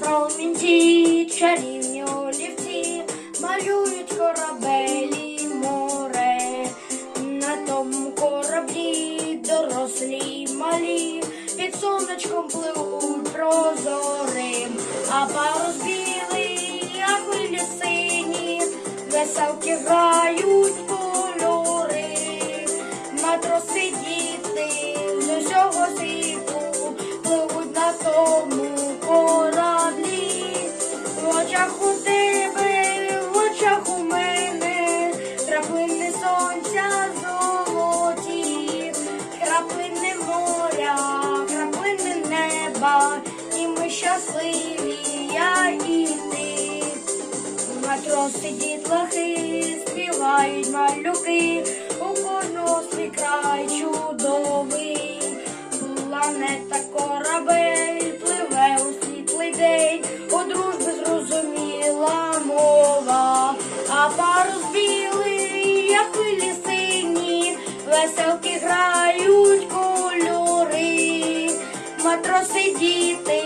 промінці, чарівні олівці, малюють корабелі море. На тому кораблі дорослі малі, під сонечком пливуть прозорим, а парус білий, а хвилі сині, веселки очах у тебе, в очах у мене, краплини сонця золоті, краплини моря, краплини неба, і ми щасливі, я і ти. Матроси дітлахи співають малюки, у кожного свій край чудовий. Планета корабель пливе у світлий день, у дружби зрозуміла хвилі сині, веселки грають кольори, матроси діти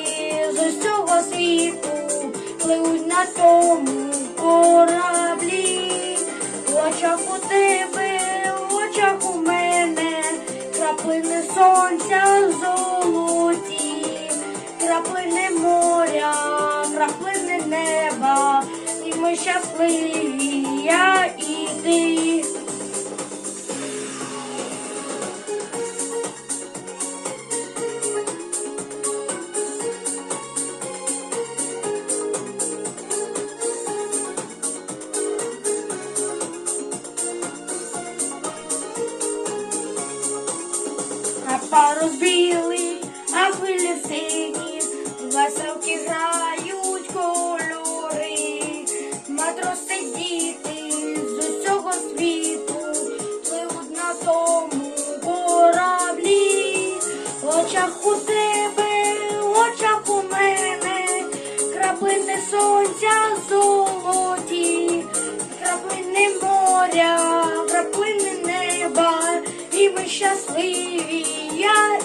з усього світу пливуть на тому кораблі, в очах у тебе, в очах у мене, краплини сонця золоті, краплини моря, краплини неба, і ми щасливі, я і ти. А парус білий, а хвилі сині, тому кораблі, в очах у тебе, в очах у мене, краплини сонця золоті, краплини моря, краплини неба, і ми щасливі, я